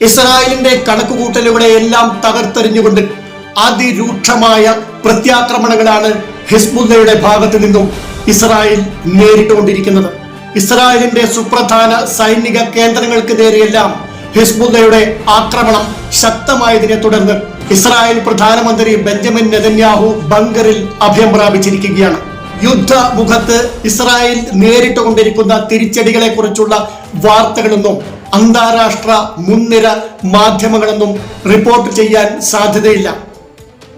ഇസ്രായേലിന്റെ കണക്കുകൂട്ടലുകളെ എല്ലാം തകർത്തെറിഞ്ഞുകൊണ്ട് അതിരൂക്ഷമായ പ്രത്യാക്രമണങ്ങളാണ് ഹിസ്ബുല്ലയുടെ ഭാഗത്തു നിന്നും ഇസ്രായേൽ നേരിട്ടുകൊണ്ടിരിക്കുന്നത്. ഇസ്രായേലിന്റെ സുപ്രധാന സൈനിക കേന്ദ്രങ്ങൾക്ക് നേരെയെല്ലാം ഹിസ്ബുല്ലയുടെ ആക്രമണം ശക്തമായതിനെ തുടർന്ന് ഇസ്രായേൽ പ്രധാനമന്ത്രി ബെഞ്ചമിൻ നെതന്യാഹു ബങ്കറിൽ അഭയം പ്രാപിച്ചിരിക്കുകയാണ്. യുദ്ധ മുഖത്ത് ഇസ്രായേൽ നേരിട്ടുകൊണ്ടിരിക്കുന്ന തിരിച്ചടികളെ കുറിച്ചുള്ള വാർത്തകളൊന്നും അന്താരാഷ്ട്ര മുൻനിര മാധ്യമങ്ങളൊന്നും റിപ്പോർട്ട് ചെയ്യാൻ സാധ്യതയില്ല.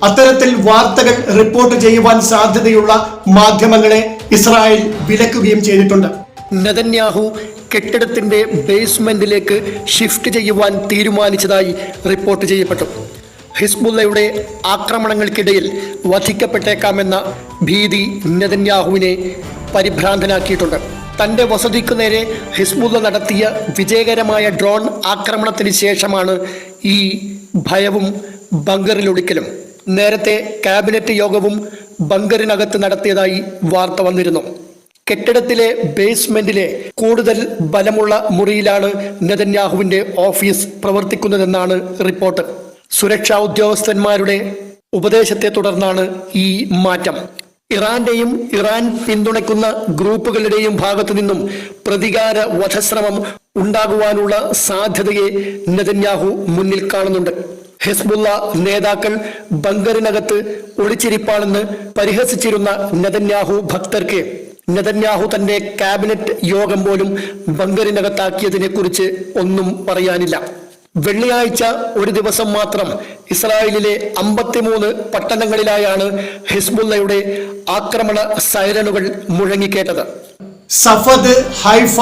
അത്തരത്തിൽ വാർത്തകൾ റിപ്പോർട്ട് ചെയ്യുവാൻ സാധ്യതയുള്ള മാധ്യമങ്ങളെ ഇസ്രായേൽ വിലക്കുകയും ചെയ്തിട്ടുണ്ട്. നെതന്യാഹു കെട്ടിടത്തിന്റെ ബേസ്മെന്റിലേക്ക് ഷിഫ്റ്റ് ചെയ്യുവാൻ തീരുമാനിച്ചതായി റിപ്പോർട്ട് ചെയ്യപ്പെട്ടു. ഹിസ്ബുല്ലയുടെ ആക്രമണങ്ങൾക്കിടയിൽ വധിക്കപ്പെട്ടേക്കാമെന്ന ഭീതി നെതന്യാഹുവിനെ പരിഭ്രാന്തനാക്കിയിട്ടുണ്ട്. തന്റെ വസതിക്കു നേരെ ഹിസ്ബുല്ല നടത്തിയ വിജയകരമായ ഡ്രോൺ ആക്രമണത്തിന് ശേഷമാണ് ഈ ഭയവും ബങ്കറിലൊടുക്കലും നേരത്തെ ക്യാബിനറ്റ് യോഗവും ബങ്കറിനകത്ത് നടത്തിയതായി വാർത്ത വന്നിരുന്നു. കെട്ടിടത്തിലെ ബേസ്മെന്റിലെ കൂടുതൽ ബലമുള്ള മുറിയിലാണ് നെതന്യാഹുവിന്റെ ഓഫീസ് പ്രവർത്തിക്കുന്നതെന്നാണ് റിപ്പോർട്ട്. സുരക്ഷാ ഉദ്യോഗസ്ഥന്മാരുടെ ഉപദേശത്തെ തുടർന്നാണ് ഈ മാറ്റം. ഇറാന്റെയും ഇറാൻ പിന്തുണയ്ക്കുന്ന ഗ്രൂപ്പുകളുടെയും ഭാഗത്തു നിന്നും പ്രതികാര വധശ്രമം ഉണ്ടാകുവാനുള്ള സാധ്യതയെ നെതന്യാഹു മുന്നിൽ കാണുന്നുണ്ട്. ഹിസ്ബുള്ള നേതാക്കൾ ബങ്കറിനകത്ത് ഒളിച്ചിരിപ്പാണെന്ന് പരിഹസിച്ചിരുന്ന നെതന്യാഹു ഭക്തർക്ക് നെതന്യാഹു തന്റെ ക്യാബിനറ്റ് യോഗം പോലും ബങ്കറിനകത്താക്കിയതിനെ കുറിച്ച് ഒന്നും പറയാനില്ല. വെള്ളിയാഴ്ച ഒരു ദിവസം മാത്രം ഇസ്രായേലിലെ അമ്പത്തിമൂന്ന് പട്ടണങ്ങളിലായാണ് ഹിസ്ബുല്ലയുടെ ആക്രമണ സൈറനുകൾ മുഴങ്ങിക്കേട്ടത് സഫദ് ഹൈഫ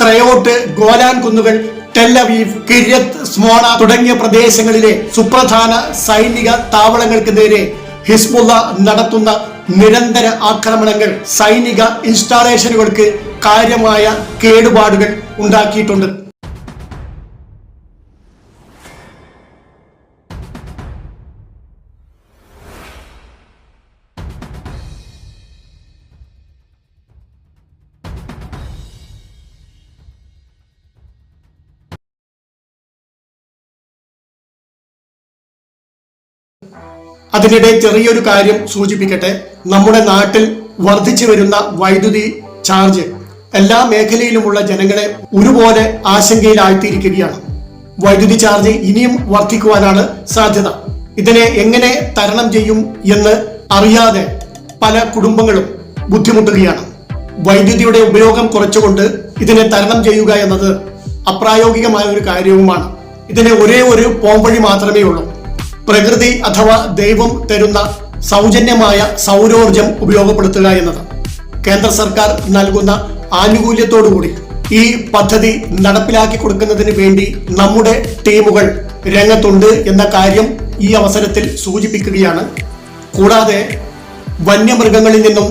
ക്രയോട്ട് ഗോലാൻ കുന്നുകൾ ടെല്ലവീവ് കിര്യത്ത് സ്മോണ തുടങ്ങിയ പ്രദേശങ്ങളിലെ സുപ്രധാന സൈനിക താവളങ്ങൾക്ക് നേരെ ഹിസ്ബുള്ള നടത്തുന്ന നിരന്തര ആക്രമണങ്ങൾ സൈനിക ഇൻസ്റ്റാളേഷനുകൾക്ക് കാര്യമായ കേടുപാടുകൾ ഉണ്ടാക്കിയിട്ടുണ്ട്. അതിനിടെ ചെറിയൊരു കാര്യം സൂചിപ്പിക്കട്ടെ. നമ്മുടെ നാട്ടിൽ വർദ്ധിച്ചു വരുന്ന വൈദ്യുതി ചാർജ് എല്ലാ മേഖലയിലുമുള്ള ജനങ്ങളെ ഒരുപോലെ ആശങ്കയിലാഴ്ത്തിയിരിക്കുകയാണ്. വൈദ്യുതി ചാർജ് ഇനിയും വർദ്ധിക്കുവാനാണ് സാധ്യത. ഇതിനെ എങ്ങനെ തരണം ചെയ്യും എന്ന് അറിയാതെ പല കുടുംബങ്ങളും ബുദ്ധിമുട്ടുകയാണ്. വൈദ്യുതിയുടെ ഉപയോഗം കുറച്ചുകൊണ്ട് ഇതിനെ തരണം ചെയ്യുക എന്നത് അപ്രായോഗികമായ ഒരു കാര്യവുമാണ്. ഇതിന് ഒരേ ഒരു പോംവഴി മാത്രമേ ഉള്ളൂ. പ്രകൃതി അഥവാ ദൈവം തരുന്ന സൗജന്യമായ സൗരോർജം ഉപയോഗപ്പെടുത്തുക എന്നത് കേന്ദ്ര സർക്കാർ നൽകുന്ന ആനുകൂല്യത്തോടുകൂടി ഈ പദ്ധതി നടപ്പിലാക്കി കൊടുക്കുന്നതിന് വേണ്ടി നമ്മുടെ ടീമുകൾ രംഗത്തുണ്ട് എന്ന കാര്യം ഈ അവസരത്തിൽ സൂചിപ്പിക്കുകയാണ്. കൂടാതെ വന്യമൃഗങ്ങളിൽ നിന്നും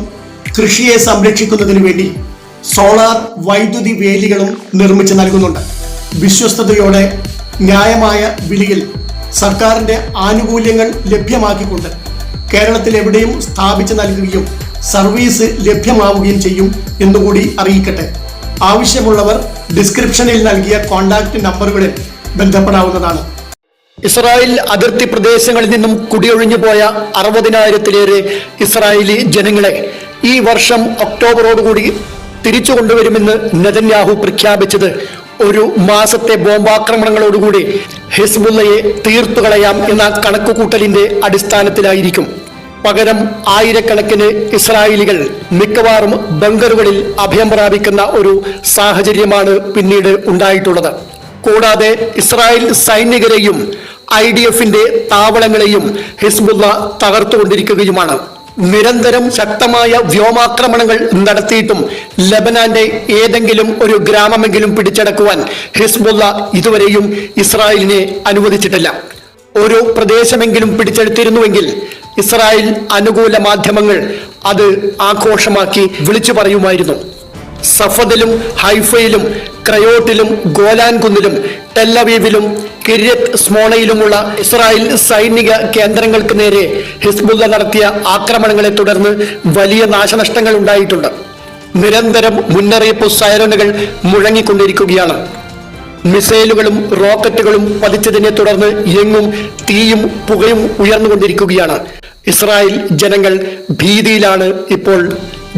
കൃഷിയെ സംരക്ഷിക്കുന്നതിന് വേണ്ടി സോളാർ വൈദ്യുതി വേലികളും നിർമ്മിച്ച് നൽകുന്നുണ്ട്. വിശ്വസ്തയോടെ ന്യായമായ വിലയിൽ സർക്കാരിന്റെ ആനുകൂല്യങ്ങൾ ലഭ്യമാക്കിക്കൊണ്ട് കേരളത്തിൽ എവിടെയും സ്ഥാപിച്ചു നൽകുകയും സർവീസ് ലഭ്യമാവുകയും ചെയ്യും എന്നുകൂടി അറിയിക്കട്ടെ. ആവശ്യമുള്ളവർ ഡിസ്ക്രിപ്ഷനിൽ നൽകിയ കോൺടാക്ട് നമ്പറുകളിൽ ബന്ധപ്പെടാവുന്നതാണ്. ഇസ്രായേൽ അതിർത്തി പ്രദേശങ്ങളിൽ നിന്നും കുടിയൊഴിഞ്ഞു പോയ അറുപതിനായിരത്തിലേറെ ഇസ്രായേലി ജനങ്ങളെ ഈ വർഷം ഒക്ടോബറോടുകൂടി തിരിച്ചു കൊണ്ടുവരുമെന്ന് നെതന്യാഹു പ്രഖ്യാപിച്ചത് ഒരു മാസത്തെ ബോംബാക്രമണങ്ങളോടുകൂടി ഹിസ്ബുള്ളയെ തീർത്തു കളയാം എന്ന കണക്കുകൂട്ടലിന്റെ അടിസ്ഥാനത്തിലായിരിക്കും. പകരം ആയിരക്കണക്കിന് ഇസ്രായേലികൾ മിക്കവാറും ബങ്കറുകളിൽ അഭയം പ്രാപിക്കുന്ന ഒരു സാഹചര്യമാണ് പിന്നീട് ഉണ്ടായിട്ടുള്ളത്. കൂടാതെ ഇസ്രായേൽ സൈനികരെയും ഐ ഡി എഫിന്റെ താവളങ്ങളെയും ഹിസ്ബുല്ല തകർത്തുകൊണ്ടിരിക്കുകയുമാണ്. നിരന്തരം ശക്തമായ വ്യോമാക്രമണങ്ങൾ നടത്തിയിട്ടും ലബനാന്റെ ഏതെങ്കിലും ഒരു ഗ്രാമമെങ്കിലും പിടിച്ചടക്കുവാൻ ഹിസ്ബുള്ള ഇതുവരെയും ഇസ്രായേലിനെ അനുവദിച്ചിട്ടില്ല. ഒരു പ്രദേശമെങ്കിലും പിടിച്ചെടുത്തിരുന്നുവെങ്കിൽ ഇസ്രായേൽ അനുകൂല മാധ്യമങ്ങൾ അത് ആഘോഷമാക്കി വിളിച്ചു പറയുമായിരുന്നു. സഫദിലും ഹൈഫയിലും ക്രയോട്ടിലും ഗോലാൻ കുന്നിലും ടെല്ലവീവിലും കിര്യത്ത് സ്മോണയിലുമുള്ള ഇസ്രായേൽ സൈനിക കേന്ദ്രങ്ങൾക്ക് നേരെ ഹിസ്ബുല്ല നടത്തിയ ആക്രമണങ്ങളെ തുടർന്ന് വലിയ നാശനഷ്ടങ്ങൾ ഉണ്ടായിട്ടുണ്ട്. നിരന്തരം മുന്നറിയിപ്പ് സൈറനുകൾ മുഴങ്ങിക്കൊണ്ടിരിക്കുകയാണ്. മിസൈലുകളും റോക്കറ്റുകളും പതിച്ചതിനെ തുടർന്ന് എങ്ങും തീയും പുകയും ഉയർന്നുകൊണ്ടിരിക്കുകയാണ്. ഇസ്രായേൽ ജനങ്ങൾ ഭീതിയിലാണ് ഇപ്പോൾ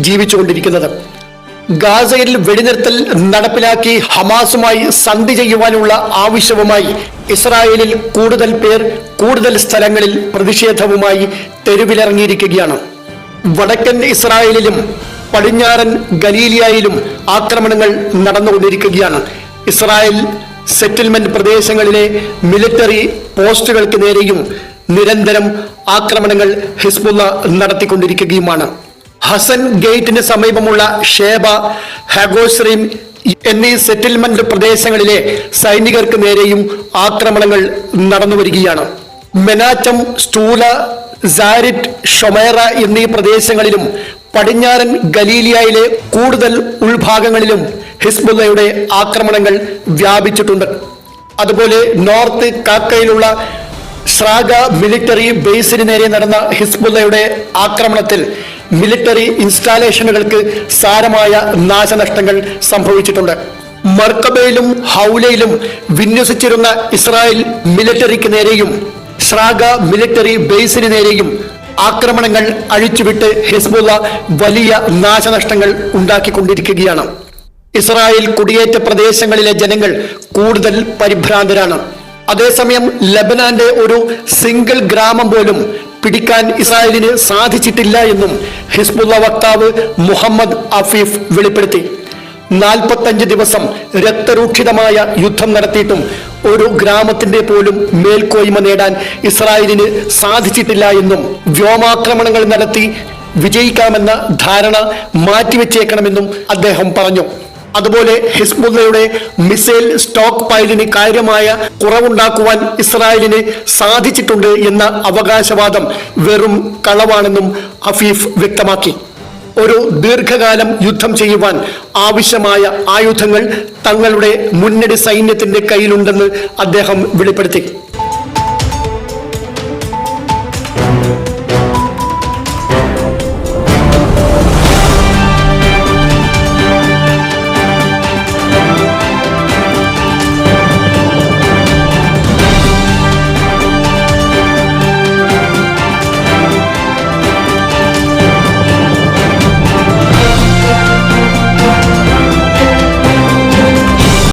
ജീവിച്ചുകൊണ്ടിരിക്കുന്നത്. ഗാസയിൽ വെടിനിർത്തൽ നടപ്പിലാക്കി ഹമാസുമായി സന്ധി ചെയ്യുവാനുള്ള ആവശ്യവുമായി ഇസ്രായേലിൽ കൂടുതൽ പേർ കൂടുതൽ സ്ഥലങ്ങളിൽ പ്രതിഷേധവുമായി തെരുവിലിറങ്ങിയിരിക്കുകയാണ്. വടക്കൻ ഇസ്രായേലിലും പടിഞ്ഞാറൻ ഗലീലിയയിലും ആക്രമണങ്ങൾ നടന്നുകൊണ്ടിരിക്കുകയാണ്. ഇസ്രായേൽ സെറ്റിൽമെന്റ് പ്രദേശങ്ങളിലെ മിലിറ്ററി പോസ്റ്റുകൾക്ക് നേരെയും നിരന്തരം ആക്രമണങ്ങൾ ഹിസ്ബുള്ള നടത്തിക്കൊണ്ടിരിക്കുകയുമാണ്. ഹസൻ ഗേറ്റിന് സമീപമുള്ള ഷേബ ഹഗോസ്രീം എന്നീ സെറ്റിൽമെന്റ് പ്രദേശങ്ങളിലെ സൈനികർക്ക് നേരെയും ആക്രമണങ്ങൾ നടന്നു വരികയാണ്. മെനാറ്റം സ്റ്റൂല സാരിറ്റ് ഷൊമേറ എന്നീ പ്രദേശങ്ങളിലും പടിഞ്ഞാറൻ ഗലീലിയയിലെ കൂടുതൽ ഉൾഭാഗങ്ങളിലും ഹിസ്ബുല്ലയുടെ ആക്രമണങ്ങൾ വ്യാപിച്ചിട്ടുണ്ട്. അതുപോലെ നോർത്ത് കാക്കയിലുള്ള ശ്രാഗ മിലിറ്ററി ബേസിന് നേരെ നടന്ന ഹിസ്ബുല്ലയുടെ ആക്രമണത്തിൽ മിലിറ്ററി ഇൻസ്റ്റാലേഷനുകൾക്ക് സാരമായ നാശനഷ്ടങ്ങൾ സംഭവിച്ചിട്ടുണ്ട്. മർക്കബയിലും ഹൗലയിലും വിന്യസിച്ചിരുന്ന ഇസ്രായേൽ മിലിറ്ററിക്ക് നേരെയും ശ്രാഗ മിലിറ്ററി ബേസിന് നേരെയും ആക്രമണങ്ങൾ അഴിച്ചുവിട്ട് ഹിസ്ബുള്ള വലിയ നാശനഷ്ടങ്ങൾ ഉണ്ടാക്കിക്കൊണ്ടിരിക്കുകയാണ്. ഇസ്രായേൽ കുടിയേറ്റ പ്രദേശങ്ങളിലെ ജനങ്ങൾ കൂടുതൽ പരിഭ്രാന്തരാണ്. അതേസമയം ലബനാന്റെ ഒരു സിംഗിൾ ഗ്രാമം പോലും പിടിക്കാൻ ഇസ്രായേലിന് സാധിച്ചിട്ടില്ല എന്നും ഹിസ്ബുള്ള വക്താവ് മുഹമ്മദ് അഫീഫ് വെളിപ്പെടുത്തി. നാൽപ്പത്തഞ്ച് ദിവസം രക്തരൂക്ഷിതമായ യുദ്ധം നടത്തിയിട്ടും ഒരു ഗ്രാമത്തിന്റെ പോലും മേൽക്കോയ്മ നേടാൻ ഇസ്രായേലിന് സാധിച്ചിട്ടില്ല എന്നും വ്യോമാക്രമണങ്ങൾ നടത്തി വിജയിക്കാമെന്ന ധാരണ മാറ്റിവെച്ചേക്കണമെന്നും അദ്ദേഹം പറഞ്ഞു. അതുപോലെ ഹിസ്ബുള്ളയുടെ മിസൈൽ സ്റ്റോക്ക് പൈലിന് കാര്യമായ കുറവുണ്ടാക്കുവാൻ ഇസ്രായേലിന് സാധിച്ചിട്ടുണ്ട് എന്ന അവകാശവാദം വെറും കളവാണെന്നും അഫീഫ് വ്യക്തമാക്കി. ഒരു ദീർഘകാലം യുദ്ധം ചെയ്യുവാൻ ആവശ്യമായ ആയുധങ്ങൾ തങ്ങളുടെ മുന്നണി സൈന്യത്തിന്റെ കയ്യിലുണ്ടെന്ന് അദ്ദേഹം വെളിപ്പെടുത്തി.